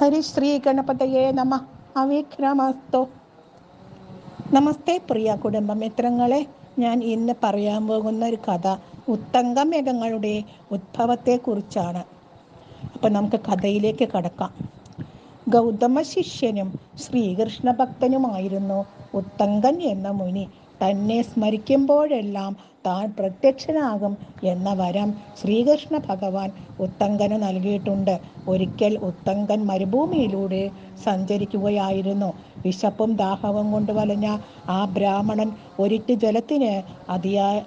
ഹരിശ്രീ ഗണപതയെ നമ. അവിക്രമസ്തു നമസ്തേ പ്രിയ കുടുംബ മിത്രങ്ങളെ ഞാൻ ഇന്ന് പറയാൻ പോകുന്ന ഒരു കഥ ഉത്തങ്ക മേഘങ്ങളുടെ ഉദ്ഭവത്തെക്കുറിച്ചാണ് അപ്പം നമുക്ക് കഥയിലേക്ക് കടക്കാം. ഗൗതമ ശിഷ്യനും ശ്രീകൃഷ്ണ ഭക്തനുമായിരുന്നു ഉത്തങ്കൻ എന്ന മുനി തന്നെ സ്മരിക്കുമ്പോഴെല്ലാം താൻ പ്രത്യക്ഷനാകും എന്ന വരം ശ്രീകൃഷ്ണ ഭഗവാൻ ഉത്തങ്കന് നൽകിയിട്ടുണ്ട്. ഒരിക്കൽ ഉത്തങ്കൻ മരുഭൂമിയിലൂടെ സഞ്ചരിക്കുകയായിരുന്നു. വിശപ്പും ദാഹവും കൊണ്ട് വലഞ്ഞ ആ ബ്രാഹ്മണൻ ഒരിറ്റ് ജലത്തിന് അതിയായി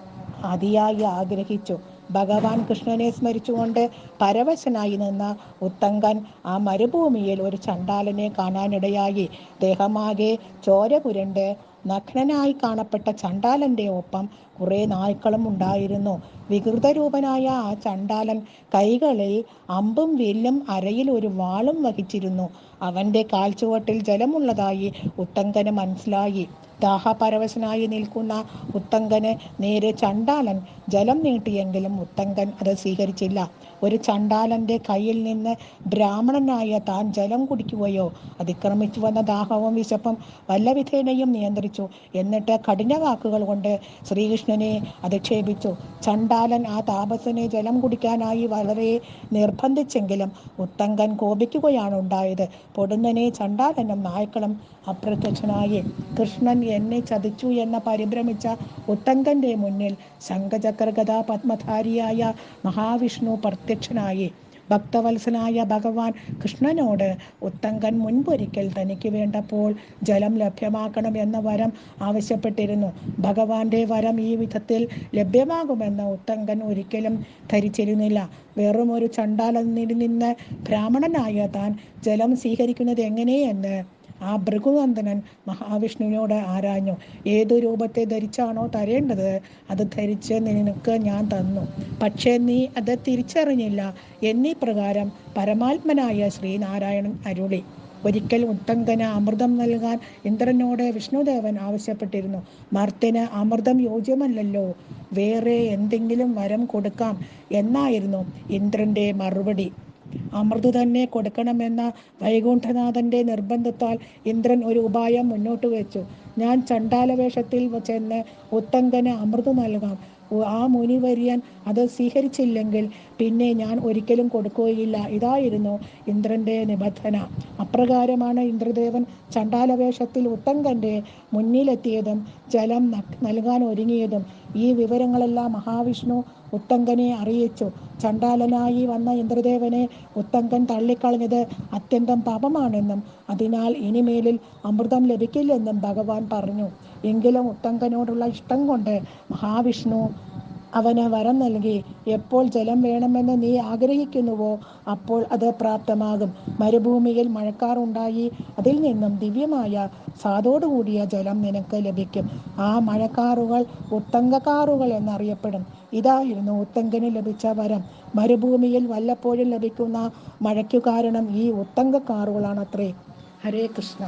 അതിയായി ആഗ്രഹിച്ചു. ഭഗവാൻ കൃഷ്ണനെ സ്മരിച്ചുകൊണ്ട് പരവശനായി നിന്ന ഉത്തങ്കൻ ആ മരുഭൂമിയിൽ ഒരു ചണ്ടാലനെ കാണാനിടയായി. ദേഹമാകെ ചോര പുരണ്ട് നഗ്നനായി കാണപ്പെട്ട ചണ്ടാലന്റെ ഒപ്പം കുറെ നായ്ക്കളും ഉണ്ടായിരുന്നു. വികൃതരൂപനായ ആ ചണ്ടാലൻ കൈകളിൽ അമ്പും വില്ലും അരയിൽ ഒരു വാളും വഹിച്ചിരുന്നു. അവന്റെ കാൽച്ചുവട്ടിൽ ജലമുള്ളതായി ഉത്തങ്കന് മനസ്സിലായി. ദാഹപരവശനായി നിൽക്കുന്ന ഉത്തങ്കന് നേരെ ചണ്ടാലൻ ജലം നീട്ടിയെങ്കിലും ഉത്തങ്കൻ അത് സ്വീകരിച്ചില്ല. ഒരു ചണ്ടാലന്റെ കയ്യിൽ നിന്ന് ബ്രാഹ്മണനായ താൻ ജലം കുടിക്കുകയോ അതിക്രമിച്ചു വന്ന ദാഹവും വിശപ്പും വല്ലവിധേനയും നിയന്ത്രിച്ചു. എന്നിട്ട് കഠിന വാക്കുകൾ കൊണ്ട് ശ്രീകൃഷ്ണനെ അധിക്ഷേപിച്ചു. ചണ്ടാലൻ ആ താപസനെ ജലം കുടിക്കാനായി വളരെ നിർബന്ധിച്ചെങ്കിലും ഉത്തങ്കൻ കോപിക്കുകയാണ് ഉണ്ടായത്. പൊടുന്നനെ ചണ്ടാലനും നായ്ക്കളും അപ്രത്യക്ഷനായി. കൃഷ്ണൻ എന്നെ ചതിച്ചു എന്ന പരിഭ്രമിച്ച ഉത്തങ്കന്റെ മുന്നിൽ ശംഖചക്രഗത പത്മധാരിയായ മഹാവിഷ്ണു പ്രത്യക്ഷനായി. ഭക്തവത്സനായ ഭഗവാൻ കൃഷ്ണനോട് ഉത്തങ്കൻ മുൻപൊരിക്കൽ തനിക്ക് വേണ്ടപ്പോൾ ജലം ലഭ്യമാക്കണം എന്ന വരം ആവശ്യപ്പെട്ടിരുന്നു. ഭഗവാന്റെ വരം ഈ വിധത്തിൽ ലഭ്യമാകുമെന്ന് ഉത്തങ്കൻ ഒരിക്കലും ധരിച്ചിരുന്നില്ല. വെറും ഒരു ചണ്ടാലനിൽ നിന്ന് ബ്രാഹ്മണനായ താൻ ജലം സ്വീകരിക്കുന്നത് എങ്ങനെയെന്ന് ആ ഭൃഗുനന്ദനൻ മഹാവിഷ്ണുവിനോട് ആരാഞ്ഞു? ഏതു രൂപത്തെ ധരിച്ചാണോ തരേണ്ടത്? അത് ധരിച്ച് നിനക്ക് ഞാൻ തന്നു. പക്ഷേ നീ അത് തിരിച്ചറിഞ്ഞില്ല. എന്നീ പ്രകാരം പരമാത്മനായ ശ്രീനാരായണൻ അരുളി. ഒരിക്കൽ ഉത്തങ്കന് അമൃതം നൽകാൻ ഇന്ദ്രനോട് വിഷ്ണുദേവൻ ആവശ്യപ്പെട്ടിരുന്നു. മർത്തിന് അമൃതം യോജ്യമല്ലല്ലോ. വേറെ എന്തെങ്കിലും വരം കൊടുക്കാം എന്നായിരുന്നു ഇന്ദ്രന്റെ മറുപടി. അമൃത് തന്നെ കൊടുക്കണമെന്ന വൈകുണ്ഠനാഥന്റെ നിർബന്ധത്താൽ ഇന്ദ്രൻ ഒരു ഉപായം മുന്നോട്ട് വെച്ചു. ഞാൻ ചണ്ടാലവേഷത്തിൽ ചെന്ന് ഉത്തങ്കന് അമൃത് നൽകാം. ആ മുനി മുനിവര്യൻ അത് സ്വീകരിച്ചില്ലെങ്കിൽ പിന്നെ ഞാൻ ഒരിക്കലും കൊടുക്കുകയില്ല. ഇതായിരുന്നു ഇന്ദ്രന്റെ നിബന്ധന. അപ്രകാരമാണ് ഇന്ദ്രദേവൻ ചണ്ടാലവേഷത്തിൽ ഉത്തങ്കന്റെ മുന്നിലെത്തിയതും ജലം നൽകാൻ ഒരുങ്ങിയതും. ഈ വിവരങ്ങളെല്ലാം മഹാവിഷ്ണു ഉത്തങ്കനെ അറിയിച്ചു. ചണ്ടാലനായി വന്ന ഇന്ദ്രദേവനെ ഉത്തങ്കൻ തള്ളിക്കളഞ്ഞത് അത്യന്തം പാപമാണെന്നും അതിനാൽ ഇനിമേലിൽ അമൃതം ലഭിക്കില്ലെന്നും ഭഗവാൻ പറഞ്ഞു. എങ്കിലും ഉത്തങ്കനോടുള്ള ഇഷ്ടം കൊണ്ട് മഹാവിഷ്ണു അവന് വരം നൽകി. എപ്പോൾ ജലം വേണമെന്ന് നീ ആഗ്രഹിക്കുന്നുവോ അപ്പോൾ അത് പ്രാപ്തമാകും. മരുഭൂമിയിൽ മഴക്കാറുണ്ടായി അതിൽ നിന്നും ദിവ്യമായ സാതോടുകൂടിയ ജലം നിനക്ക് ലഭിക്കും. ആ മഴക്കാറുകൾ ഉത്തങ്കക്കാറുകൾ എന്നറിയപ്പെടും. ഇതായിരുന്നു ഉത്തങ്കന് ലഭിച്ച വരം. മരുഭൂമിയിൽ വല്ലപ്പോഴും ലഭിക്കുന്ന മഴയ്ക്കു കാരണം ഈ ഉത്തങ്കക്കാറുകളാണത്രേ ഹരേ കൃഷ്ണ.